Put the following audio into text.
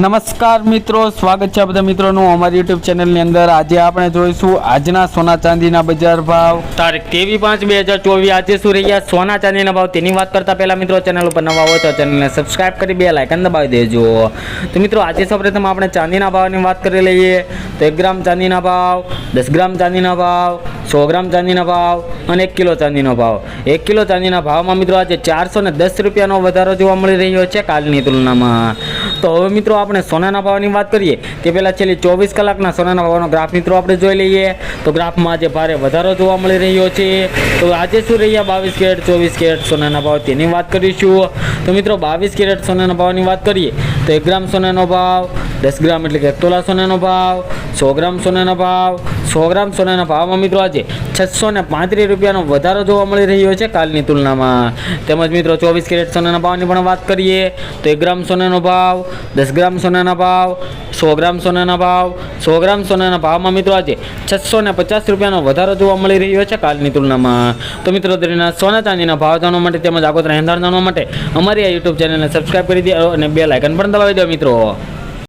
નમસ્કાર મિત્રો, સ્વાગત છે બધા મિત્રોનું અમારી યુટ્યુબ ચેનલની અંદર. આજે આપણે જોઈશું આજના સોના ચાંદીના બજાર ભાવ. તારીખ તેવી પાંચ બે હજાર ચોવીસ. આજે શું રહ્યા સોના ચાંદીના ભાવ. તેની વાત કરતા પહેલા મિત્રો, ચેનલ ઉપર નવા હોય તો ચેનલને સબસ્ક્રાઇબ કરી, બે લાઇકન દબાવી દેજો. તો મિત્રો, આજે સૌપ્રથમ આપણે ચાંદીના ભાવની વાત કરી લઈએ. તો એક ગ્રામ ચાંદીના ભાવ, દસ ગ્રામ ચાંદીના ભાવ, સો ગ્રામ ચાંદીના ભાવ અને એક કિલો ચાંદીનો ભાવ. એક કિલો ચાંદીના ભાવમાં મિત્રો, આજે ચારસો ને દસ રૂપિયાનો વધારો જોવા મળી રહ્યો છે કાલની તુલનામાં. તો હવે મિત્રો આપણે સોનાના ભાવની વાત કરીએ તે પહેલાં છેલ્લી ચોવીસ કલાકના સોનાના ભાવનો ગ્રાફ મિત્રો આપણે જોઈ લઈએ. તો ગ્રાફમાં આજે ભારે વધારો જોવા મળી રહ્યો છે. તો આજે શું રહ્યા? બાવીસ કેરેટ, ચોવીસ કેરેટ સોનાના ભાવ તેની વાત કરીશું. તો મિત્રો બાવીસ કેરેટ સોનાના ભાવની વાત કરીએ, તો એક ગ્રામ સોનાનો ભાવ, દસ ગ્રામ એટલે કે એક તોલા સોનાનો ભાવ, સો ગ્રામ સોનાનો ભાવ સો ગ્રામ સોનાના ભાવમાં મિત્રો આજે છસો ને પાંત્રીસ રૂપિયાનો વધારો જોવા મળી રહ્યો છે કાલની તુલનામાં. તેમજ મિત્રો ચોવીસ કેરેટ સોનાના ભાવની પણ વાત કરીએ, તો એક ગ્રામ સોનાનો ભાવ, દસ ગ્રામ સોનાના ભાવ, સો ગ્રામ સોનાના ભાવ, સો ગ્રામ સોનાના ભાવમાં મિત્રો આજે છસો ને પચાસ રૂપિયાનો વધારો જોવા મળી રહ્યો છે કાલની તુલનામાં. તો મિત્રો દરેના સોના ચાંદીના ભાવ જાણવા માટે તેમજ આગોતરા હેંધાણ જાણવા માટે અમારી આ યુટ્યુબ ચેનલને સબસ્ક્રાઈબ કરી દો અને બે લાઇકન પણ દબાવી દો મિત્રો.